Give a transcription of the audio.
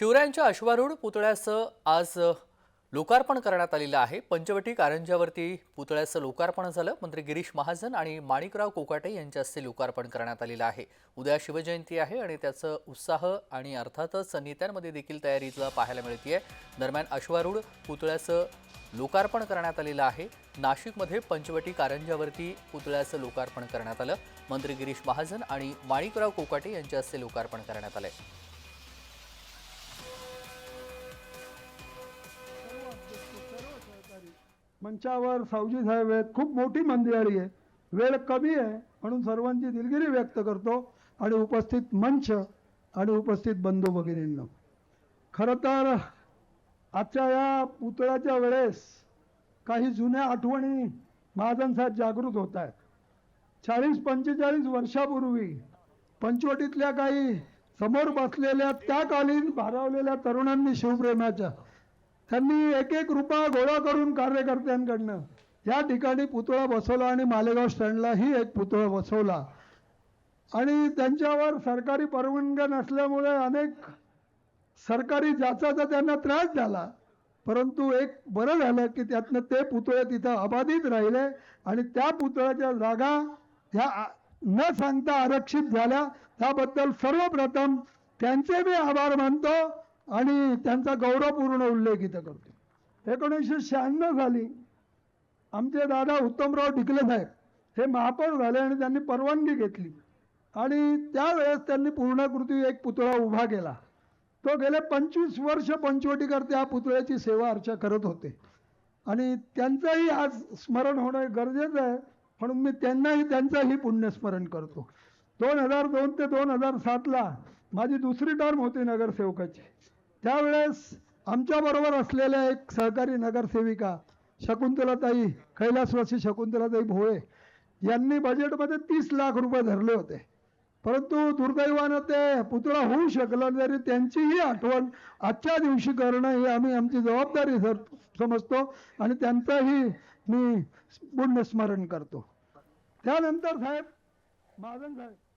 शिवरायांच्या अश्वारूढ पुतळ्याचं आज लोकार्पण करण्यात आलेलं आहे. पंचवटी कारंजावरती पुतळ्याचं लोकार्पण झालं. मंत्री गिरीश महाजन आणि माणिकराव कोकाटे यांच्या हस्ते लोकार्पण करण्यात आलेलं आहे. उद्या शिवजयंती आहे आणि त्याचं उत्साह आणि अर्थातच नेत्यांमध्ये देखील तयारीचं पाहायला मिळते आहे दरम्यान अश्वारूढ पुतळ्याचं लोकार्पण करण्यात आलेलं आहे. नाशिकमध्ये पंचवटी कारंजावरती पुतळ्याचं लोकार्पण करण्यात आलं. मंत्री गिरीश महाजन आणि माणिकराव कोकाटे यांच्या हस्ते लोकार्पण करण्यात आलंय. मंचावर सावजी साहेब आहेत खूप मोठी मंदिरारी आहे. वेळ कमी आहे म्हणून सर्वांची दिलगिरी व्यक्त करतो आणि उपस्थित मंच आणि उपस्थित बंधू भगिनींना. खरं तर आजच्या या पुतळ्याच्या वेळेस काही जुन्या आठवणी महाजन साहेब जागृत होत आहेत. चाळीस पंचेचाळीस वर्षापूर्वी पंचवटीतल्या काही समोर बसलेल्या त्या कालीन भारावलेल्या तरुणांनी शिवप्रेमाच्या त्यांनी एक एक रुपया गोळा करून कार्यकर्त्यांकडनं या ठिकाणी पुतळा बसवला आणि मालेगाव स्टँडलाही एक पुतळा बसवला. आणि त्यांच्यावर सरकारी परवानग्या नसल्यामुळे अनेक सरकारी जाचाचा त्यांना त्रास झाला. परंतु एक बरं झालं की त्यातनं ते पुतळे तिथं अबाधित राहिले आणि त्या पुतळ्याच्या जागा ह्या न सांगता आरक्षित झाल्या. त्याबद्दल सर्वप्रथम त्यांचे मी आभार मानतो. आणि त्यांचा गौरवपूर्ण उल्लेख इथं करतो. एकोणीसशे शहाण्णव साली आमचे दादा उत्तमराव ढिकले साहेब हे महापौर झाले आणि त्यांनी परवानगी घेतली. आणि त्यावेळेस त्यांनी पूर्णाकृती एक पुतळा उभा केला. तो गेले पंचवीस वर्ष पंचवटीकर त्या पुतळ्याची सेवा अर्चा करत होते. आणि त्यांचंही आज स्मरण होणं गरजेचं आहे म्हणून मी त्यांनाही त्यांचंही पुण्यस्मरण करतो. दोन हजार दोन ते दोन हजार सातला माझी दुसरी टर्म होती नगरसेवकाची. त्यावेळेस आमच्याबरोबर असलेल्या एक सहकारी नगरसेविका शकुंतलाताई कैलासवासी शकुंतलाताई भोळे यांनी बजेटमध्ये तीस लाख रुपये धरले होते. परंतु दुर्दैवानं ते पुतळा होऊ शकलं तरी त्यांचीही आठवण आजच्या दिवशी करणं ही आम्ही आमची जबाबदारी समजतो आणि त्यांचंही मी पुण्यस्मरण करतो. त्यानंतर साहेब महाजन साहेब.